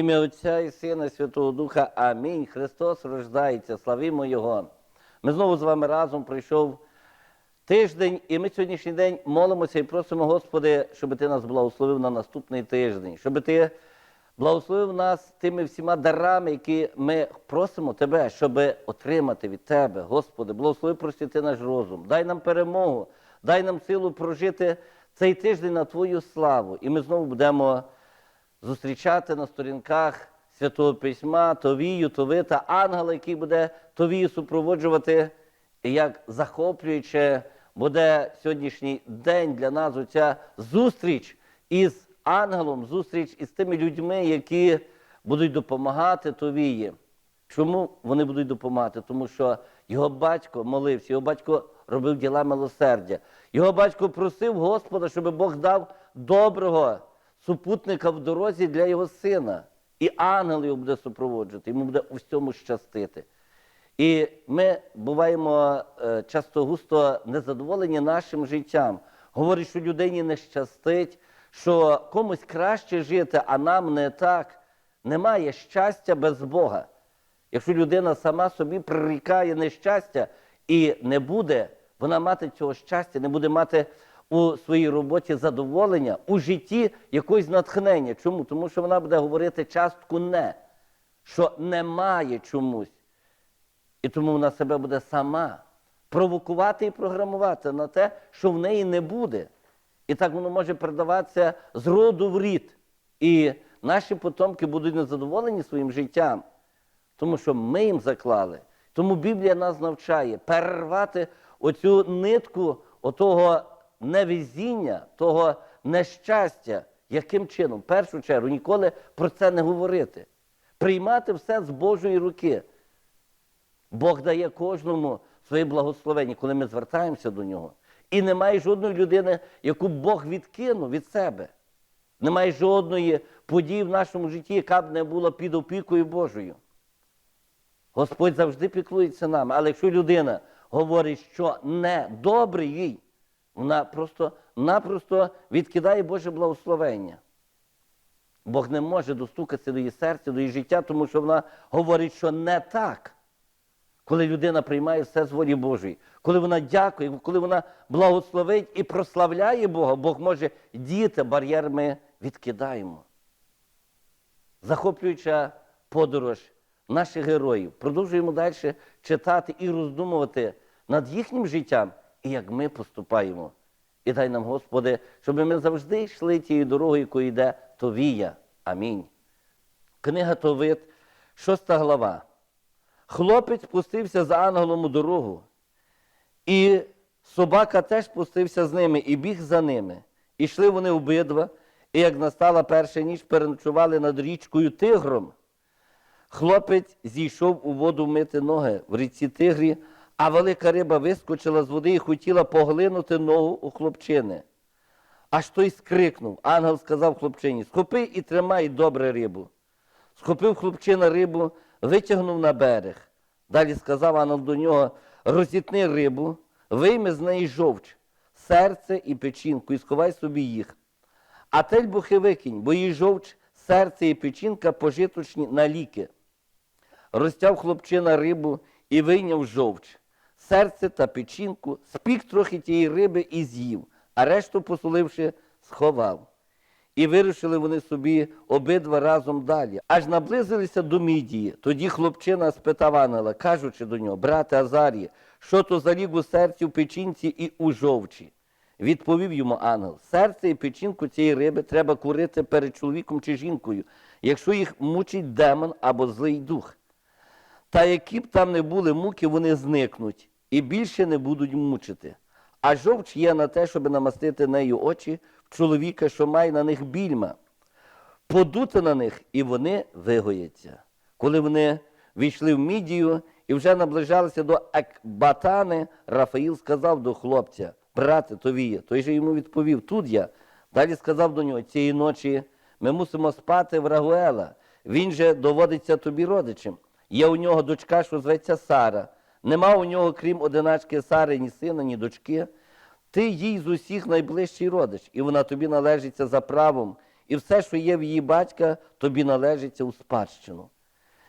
ім'я Отця і Сина, і Святого Духа. Амінь. Христос рождається, славімо Його. Ми знову з вами разом прийшов тиждень, і ми сьогоднішній день молимося і просимо, Господи, щоб Ти нас благословив на наступний тиждень, щоб Ти благословив нас тими всіма дарами, які ми просимо Тебе, щоб отримати від Тебе. Господи, благослови просвіти наш розум, дай нам перемогу, дай нам силу прожити цей тиждень на Твою славу. І ми знову будемо зустрічати на сторінках Святого Письма, Товію, Товита, ангела, який буде Товію супроводжувати, як захоплююче буде сьогоднішній день для нас оця зустріч із ангелом, зустріч із тими людьми, які будуть допомагати Товії. Чому вони будуть допомагати? Тому що його батько молився, його батько робив діла милосердя. Його батько просив Господа, щоб Бог дав доброго супутника в дорозі для його сина. І ангел його буде супроводжувати, йому буде у всьому щастити. І ми буваємо е, часто густо незадоволені нашим життям. Говорять, що людині не щастить, що комусь краще жити, а нам не так. Немає щастя без Бога. Якщо людина сама собі прирікає нещастя і не буде вона мати цього щастя, не буде мати у своїй роботі задоволення, у житті якогось натхнення. Чому? Тому що вона буде говорити частку не, що немає чомусь. І тому вона себе буде сама провокувати і програмувати на те, що в неї не буде. І так воно може передаватися з роду в рід. І наші потомки будуть незадоволені своїм життям, тому що ми їм заклали. Тому Біблія нас навчає перервати оцю нитку отого невезіння, того нещастя, яким чином, в першу чергу, ніколи про це не говорити. Приймати все з Божої руки. Бог дає кожному своє благословення, коли ми звертаємося до нього. І немає жодної людини, яку Бог відкинув від себе. Немає жодної події в нашому житті, яка б не була під опікою Божою. Господь завжди піклується нами. Але якщо людина говорить, що не добре їй, вона просто-напросто відкидає Боже благословення. Бог не може достукатися до її серця, до її життя, тому що вона говорить, що не так. Коли людина приймає все з волі Божої, коли вона дякує, коли вона благословить і прославляє Бога, Бог може діяти, бар'єр ми відкидаємо. Захоплююча подорож наших героїв. Продовжуємо далі читати і роздумувати над їхнім життям і як ми поступаємо. І дай нам, Господи, щоб ми завжди йшли тією дорогою, якою йде Товія. Амінь. Книга Товит, 6 глава. Хлопець пустився за ангелом у дорогу, і собака теж пустився з ними і біг за ними. І йшли вони обидва, і як настала перша ніч, переночували над річкою Тигром. Хлопець зійшов у воду мити ноги в річці Тигрі, а велика риба вискочила з води і хотіла поглинути ногу у хлопчини. Аж той скрикнув. Ангел сказав хлопчині: Схопи і тримай добре рибу. Схопив хлопчина рибу, витягнув на берег. Далі сказав ангел до нього: розітни рибу, вийми з неї жовч, серце і печінку, і сховай собі їх. А тельбухи викинь, бо її жовч, серце і печінка пожиточні на ліки. Розтяв хлопчина рибу і вийняв жовч, серце та печінку, спік трохи тієї риби і з'їв, а решту, посоливши, сховав. І вирушили вони собі обидва разом далі. Аж наблизилися до Мідії. Тоді хлопчина спитав ангела, кажучи до нього, брате Азарії, що то за лік у серці, в печінці і у жовчі. Відповів йому ангел: серце і печінку цієї риби треба курити перед чоловіком чи жінкою, якщо їх мучить демон або злий дух. Та які б там не були муки, вони зникнуть і більше не будуть мучити. А жовч є на те, щоб намастити нею очі в чоловіка, що має на них більма, подути на них, і вони вигояться. Коли вони війшли в мідію і вже наближалися до Екбатани, Рафаїл сказав до хлопця, брате Товія, той же йому відповів, тут я. Далі сказав до нього, цієї ночі ми мусимо спати в Рагуела. Він же доводиться тобі родичем. Є у нього дочка, що зветься Сара. Нема у нього, крім одиначки Сари, ні сина, ні дочки. Ти їй з усіх найближчий родич, і вона тобі належиться за правом, і все, що є в її батька, тобі належиться у спадщину.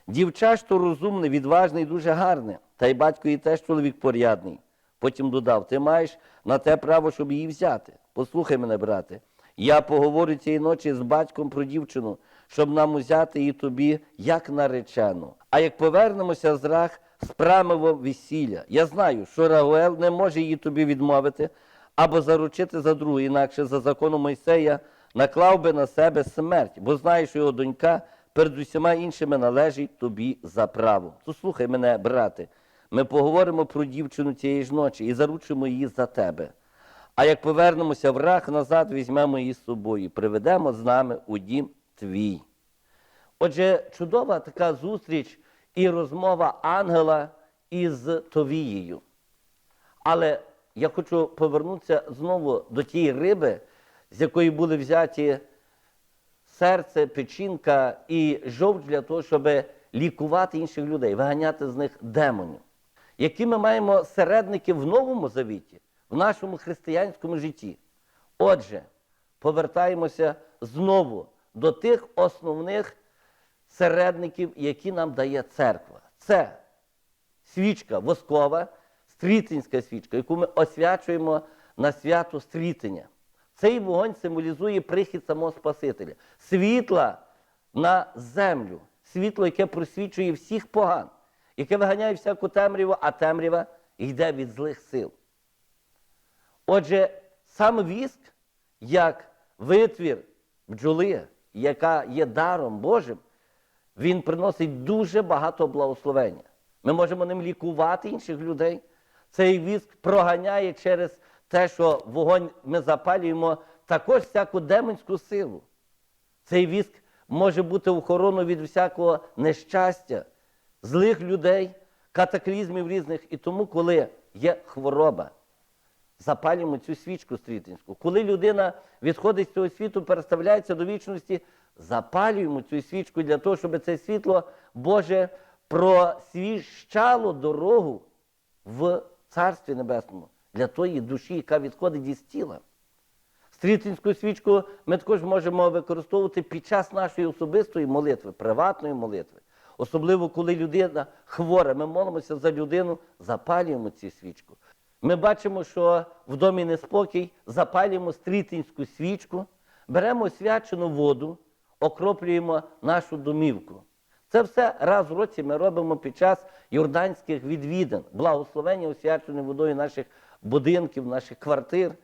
Дівча ж то розумне, відважне і дуже гарне, та й батько її теж чоловік порядний. Потім додав: ти маєш на те право, щоб її взяти. Послухай мене, брате. Я поговорю цієї ночі з батьком про дівчину, щоб нам узяти її тобі як наречену. А як повернемося з рах, справимо весілля. Я знаю, що Рагуел не може її тобі відмовити або заручити за другу, інакше за законом Мойсея наклав би на себе смерть, бо знає, що його донька перед усіма іншими належить тобі за право. То слухай мене, брате, ми поговоримо про дівчину цієї ж ночі і заручимо її за тебе. А як повернемося в рах назад, візьмемо її з собою, приведемо з нами у дім твій. Отже, чудова така зустріч і розмова ангела із Товією. Але я хочу повернутися знову до тієї риби, з якої були взяті серце, печінка і жовч для того, щоб лікувати інших людей, виганяти з них демонів. Які ми маємо середники в Новому Завіті, в нашому християнському житті. Отже, повертаємося знову до тих основних середників, які нам дає церква. Це свічка воскова, стрітинська свічка, яку ми освячуємо на свято стрітення. Цей вогонь символізує прихід самого Спасителя, світла на землю, світло, яке просвічує всіх поган, яке виганяє всяку темряву, а темрява йде від злих сил. Отже, сам віск, як витвір бджоли, яка є даром Божим, він приносить дуже багато благословення. Ми можемо ним лікувати інших людей. Цей віск проганяє через те, що вогонь ми запалюємо, також всяку демонську силу. Цей віск може бути охороною від всякого нещастя, злих людей, катаклізмів різних. І тому, коли є хвороба, запалюємо цю свічку стрітинську. Коли людина відходить з цього світу, переставляється до вічності, запалюємо цю свічку для того, щоб це світло Боже просвіщало дорогу в Царстві Небесному для тої душі, яка відходить із тіла. Стрітинську свічку ми також можемо використовувати під час нашої особистої молитви, приватної молитви. Особливо, коли людина хвора, ми молимося за людину, запалюємо цю свічку. Ми бачимо, що в домі неспокій, запалюємо стрітинську свічку, беремо освячену воду, окроплюємо нашу домівку. Це все раз в році ми робимо під час юрданських відвідин, благословення освяченою водою наших будинків, наших квартир.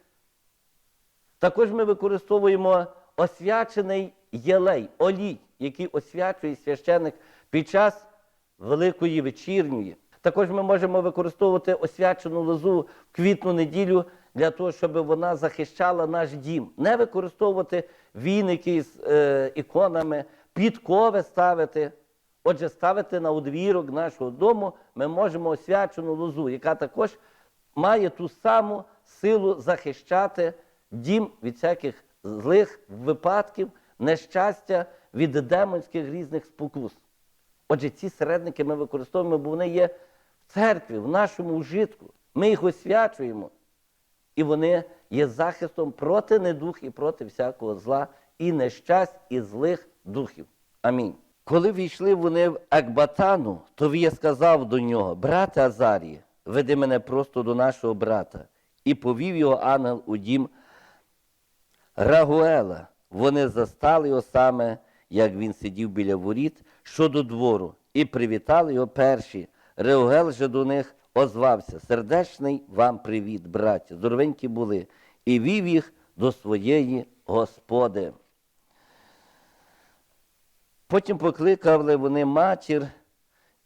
Також ми використовуємо освячений єлей, олій, який освячує священик під час Великої вечірньої. Також ми можемо використовувати освячену лозу в квітну неділю для того, щоб вона захищала наш дім. Не використовувати віники з е, іконами, підкови ставити. Отже, ставити на одвірок нашого дому ми можемо освячену лозу, яка також має ту саму силу захищати дім від всяких злих випадків, нещастя, від демонських різних спокус. Отже, ці середники ми використовуємо, бо вони є в церкві, в нашому вжитку. Ми їх освячуємо. І вони є захистом проти недух і проти всякого зла, і нещасть, і злих духів. Амінь. Коли війшли вони в Екбатану, то я сказав до нього: брате Азарії, веди мене просто до нашого брата. І повів його ангел у дім Рагуела. Вони застали його саме, як він сидів біля воріт, щодо двору, і привітали його перші. Реугел же до них озвався. Сердечний вам привіт, браті, здоровенькі були, і вів їх до своєї господи. Потім покликали вони матір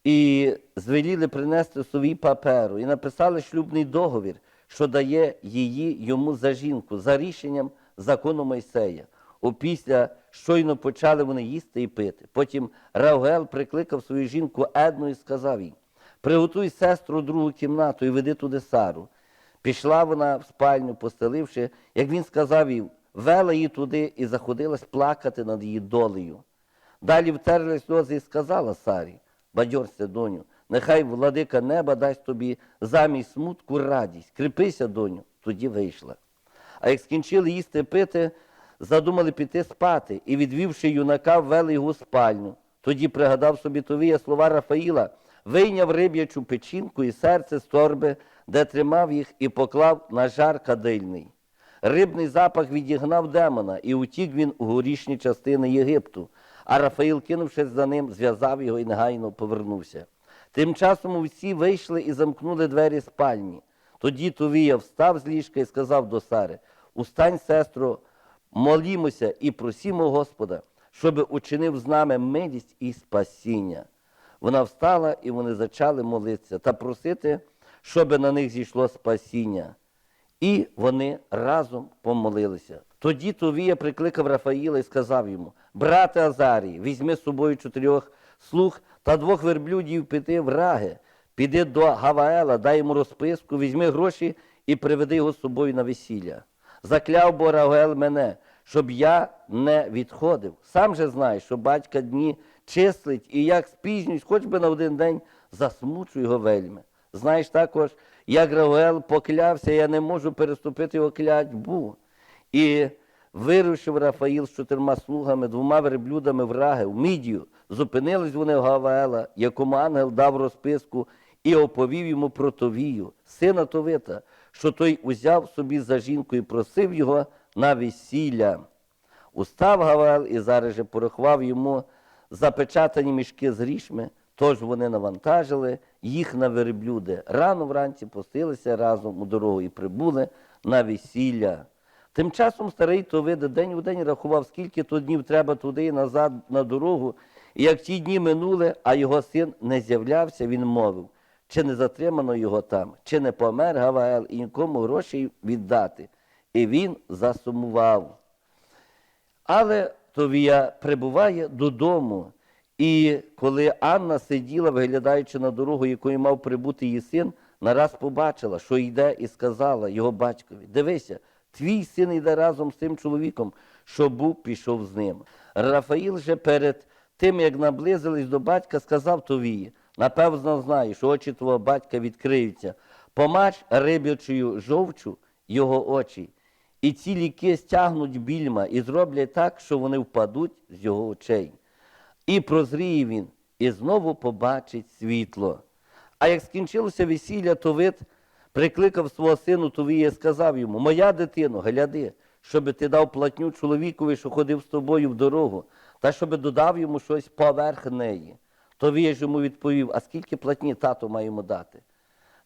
і звеліли принести собі паперу, і написали шлюбний договір, що дає її йому за жінку, за рішенням закону Мойсея. Опісля щойно почали вони їсти і пити. Потім Раугел прикликав свою жінку Едну і сказав їй: Приготуй сестру другу кімнату і веди туди Сару. Пішла вона в спальню, постеливши, як він сказав їй, вела її туди і заходилась плакати над її долею. Далі втерли сльози і сказала Сарі, бадьорся, доню, нехай владика неба дасть тобі замість смутку радість. Кріпися, доню, тоді вийшла. А як скінчили їсти пити, задумали піти спати, і, відвівши юнака, ввели його у спальню. Тоді пригадав собі Товія слова Рафаїла, вийняв риб'ячу печінку і серце з торби, де тримав їх, і поклав на жар кадильний. Рибний запах відігнав демона, і утік він у горішні частини Єгипту. А Рафаїл, кинувшись за ним, зв'язав його і негайно повернувся. Тим часом всі вийшли і замкнули двері спальні. Тоді Товія встав з ліжка і сказав до Сари: Устань, сестро, молімося і просімо Господа, щоб учинив з нами милість і спасіння. Вона встала, і вони почали молитися та просити, щоб на них зійшло спасіння. І вони разом помолилися. Тоді Товія прикликав Рафаїла і сказав йому: Брате Азарій, візьми з собою чотирьох слуг та двох верблюдів піти в раги. Піди до Гаваела, дай йому розписку, візьми гроші і приведи його з собою на весілля. Закляв бо Равел мене, щоб я не відходив. Сам же знаєш, що батька дні числить, і як спізнюсь, хоч би на один день засмучу його вельми. Знаєш також, як Равел поклявся, я не можу переступити його клятьбу. І вирушив Рафаїл з чотирма слугами, двома верблюдами в раги, в мідію. Зупинились вони в Гаваела, якому ангел дав розписку і оповів йому про Товію, сина Товита, що той узяв собі за жінку і просив його на весілля. Устав Гаваел і зараз же порахував йому запечатані мішки з грішми, тож вони навантажили їх на верблюди. Рано вранці пустилися разом у дорогу і прибули на весілля. Тим часом старий Товида день у день рахував, скільки то днів треба туди і назад на дорогу. І як ті дні минули, а його син не з'являвся, він мовив, чи не затримано його там, чи не помер Гаваел і нікому грошей віддати. І він засумував. Але Товія прибуває додому. І коли Анна сиділа, виглядаючи на дорогу, якою мав прибути її син, нараз побачила, що йде, і сказала його батькові: Дивися, твій син йде разом з тим чоловіком, що був, пішов з ним. Рафаїл же перед тим, як наблизились до батька, сказав Товії: напевно, знає, що очі твого батька відкриються. Помач рибячою жовчу його очі, і ці ліки стягнуть більма і зроблять так, що вони впадуть з його очей. І прозріє він, і знову побачить світло. А як скінчилося весілля, то вид прикликав свого сину Товія і сказав йому: Моя дитино, гляди, щоб ти дав платню чоловікові, що ходив з тобою в дорогу, та щоб додав йому щось поверх неї. Товія ж йому відповів: А скільки платні тато має йому дати?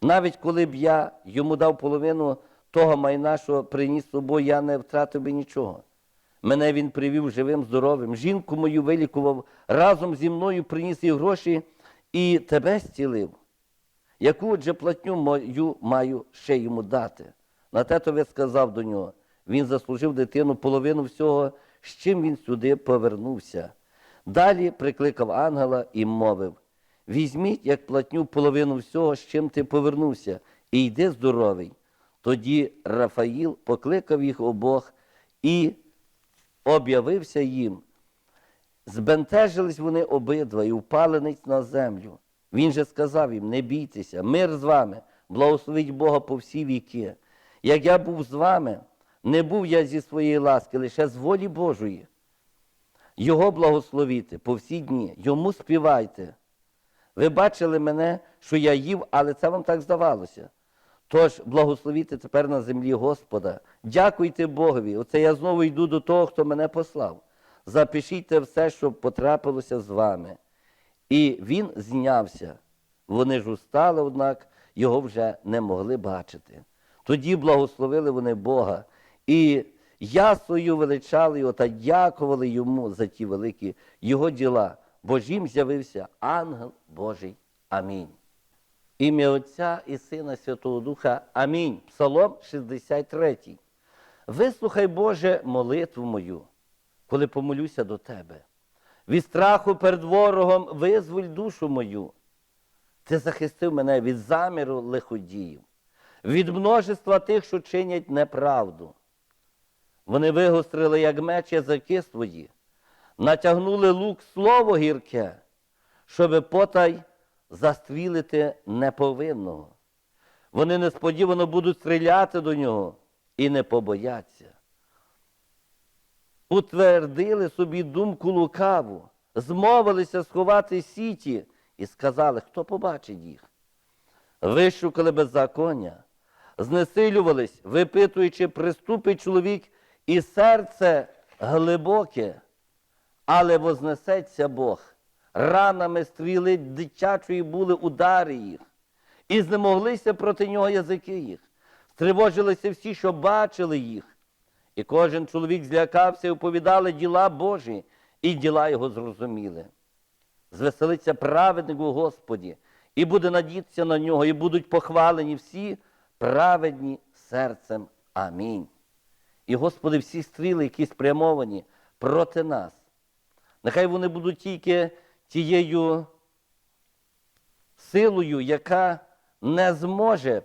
Навіть коли б я йому дав половину того майна, що приніс з собою, я не втратив би нічого. Мене він привів живим, здоровим. Жінку мою вилікував, разом зі мною приніс їй гроші і тебе зцілив. Яку отже платню мою маю ще йому дати? На те то сказав до нього. Він заслужив дитину половину всього, з чим він сюди повернувся. Далі прикликав ангела і мовив: Візьміть, як платню половину всього, з чим ти повернувся, і йди здоровий. Тоді Рафаїл покликав їх обох і об'явився їм. Збентежились вони обидва і впали на землю. Він же сказав їм: не бійтеся, мир з вами, благословіть Бога по всі віки. Як я був з вами, не був я зі своєї ласки, лише з волі Божої. Його благословіте по всі дні, йому співайте. Ви бачили мене, що я їв, але це вам так здавалося. Тож благословіте тепер на землі Господа. Дякуйте Богові. Оце я знову йду до того, хто мене послав. Запишіть все, що потрапилося з вами. І він знявся. Вони ж устали, однак його вже не могли бачити. Тоді благословили вони Бога і ясою величали його та дякували йому за ті великі його діла, бо ж їм з'явився ангел Божий. Амінь. Ім'я Отця і Сина Святого Духа. Амінь. Псалом 63. Вислухай, Боже, молитву мою, коли помолюся до Тебе. Від страху перед ворогом визволь душу мою. Ти захистив мене від заміру лиходіїв, від множества тих, що чинять неправду. Вони вигострили, як меч язики свої, натягнули лук слово гірке, щоби потай застрілити неповинного. Вони несподівано будуть стріляти до нього і не побояться. утвердили собі думку лукаву, змовилися сховати сіті і сказали, хто побачить їх. Вишукали беззаконня, знесилювались, випитуючи, приступить чоловік, і серце глибоке, але вознесеться Бог. Ранами стріли дитячої були удари їх, і знемоглися проти нього язики їх. Стривожилися всі, що бачили їх. І кожен чоловік злякався і оповідали діла Божі, і діла його зрозуміли. Звеселиться праведник у Господі, і буде надітися на нього, і будуть похвалені всі праведні серцем. Амінь. І, Господи, всі стріли, які спрямовані проти нас, нехай вони будуть тільки тією силою, яка не зможе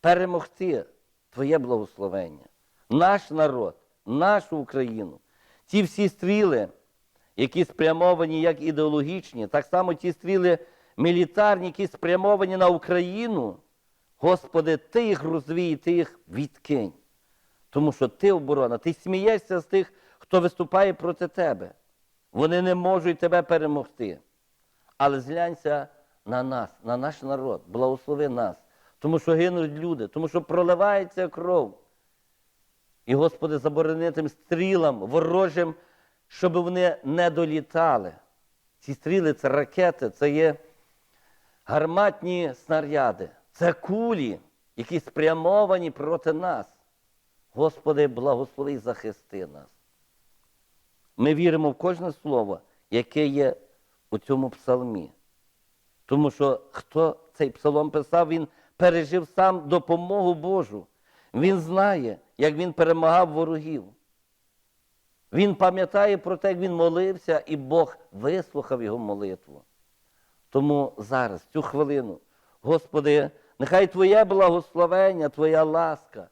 перемогти Твоє благословення, наш народ, нашу Україну. Ті всі стріли, які спрямовані як ідеологічні, так само ті стріли мілітарні, які спрямовані на Україну. Господи, Ти їх розвій, Ти їх відкинь. Тому що ти оборона, ти смієшся з тих, хто виступає проти тебе. Вони не можуть тебе перемогти. Але зглянься на нас, на наш народ, благослови нас, тому що гинуть люди, тому що проливається кров. І, Господи, заборони тим стрілам ворожим, щоб вони не долітали. Ці стріли це ракети, це є гарматні снаряди, це кулі, які спрямовані проти нас. Господи, благослови і захисти нас. Ми віримо в кожне слово, яке є у цьому псалмі. Тому що хто цей псалом писав, він пережив сам допомогу Божу. Він знає, як він перемагав ворогів. Він пам'ятає про те, як він молився, і Бог вислухав його молитву. Тому зараз, цю хвилину, Господи, нехай Твоє благословення, Твоя ласка,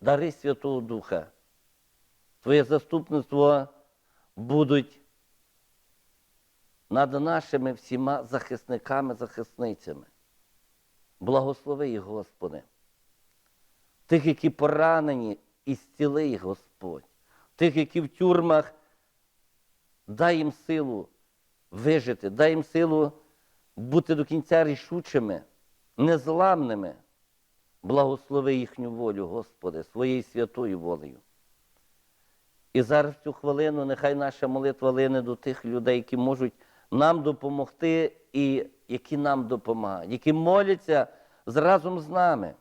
дари Святого Духа, Твоє заступництво будуть над нашими всіма захисниками, захисницями. Благослови їх, Господи. Тих, які поранені, і зціли їх, Господь. Тих, які в тюрмах, дай їм силу вижити, дай їм силу бути до кінця рішучими, незламними. Благослови їхню волю, Господи, своєю святою волею. І зараз в цю хвилину нехай наша молитва лине до тих людей, які можуть нам допомогти і які нам допомагають, які моляться разом з нами.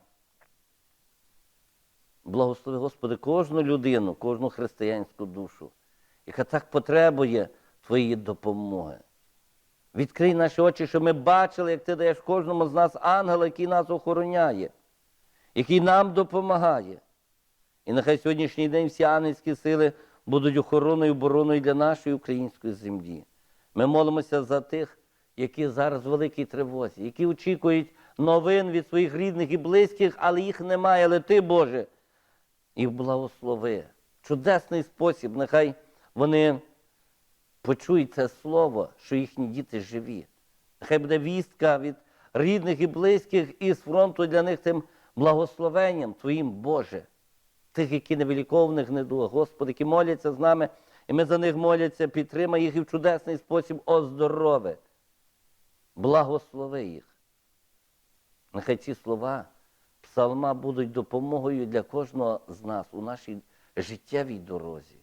Благослови, Господи, кожну людину, кожну християнську душу, яка так потребує Твоєї допомоги. Відкрий наші очі, щоб ми бачили, як ти даєш кожному з нас ангела, який нас охороняє, який нам допомагає. І нехай сьогоднішній день всі ангельські сили будуть охороною, обороною для нашої української землі. Ми молимося за тих, які зараз в великій тривозі, які очікують новин від своїх рідних і близьких, але їх немає. Але ти, Боже, їх благослови. Чудесний спосіб, нехай вони почують це слово, що їхні діти живі. Нехай буде вістка від рідних і близьких і з фронту для них тим благословенням Твоїм, Боже. Тих, які невилікованих недуг, Господи, які моляться з нами, і ми за них моляться, підтримай їх і в чудесний спосіб оздорови. Благослови їх. Нехай ці слова псалма будуть допомогою для кожного з нас у нашій життєвій дорозі.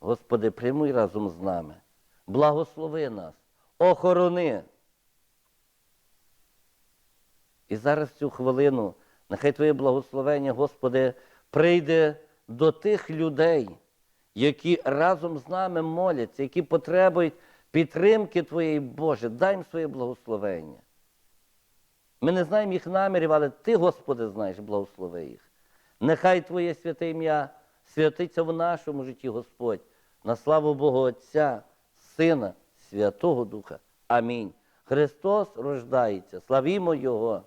Господи, приймуй разом з нами, благослови нас, охорони. І зараз цю хвилину, нехай Твоє благословення, Господи, прийде до тих людей, які разом з нами моляться, які потребують підтримки Твоєї, Боже, дай їм своє благословення. Ми не знаємо їх намірів, але Ти, Господи, знаєш, благослови їх. Нехай Твоє святе ім'я святиться в нашому житті, Господь, на славу Богу Отця, Сина, Святого Духа. Амінь. Христос рождається, славімо Його.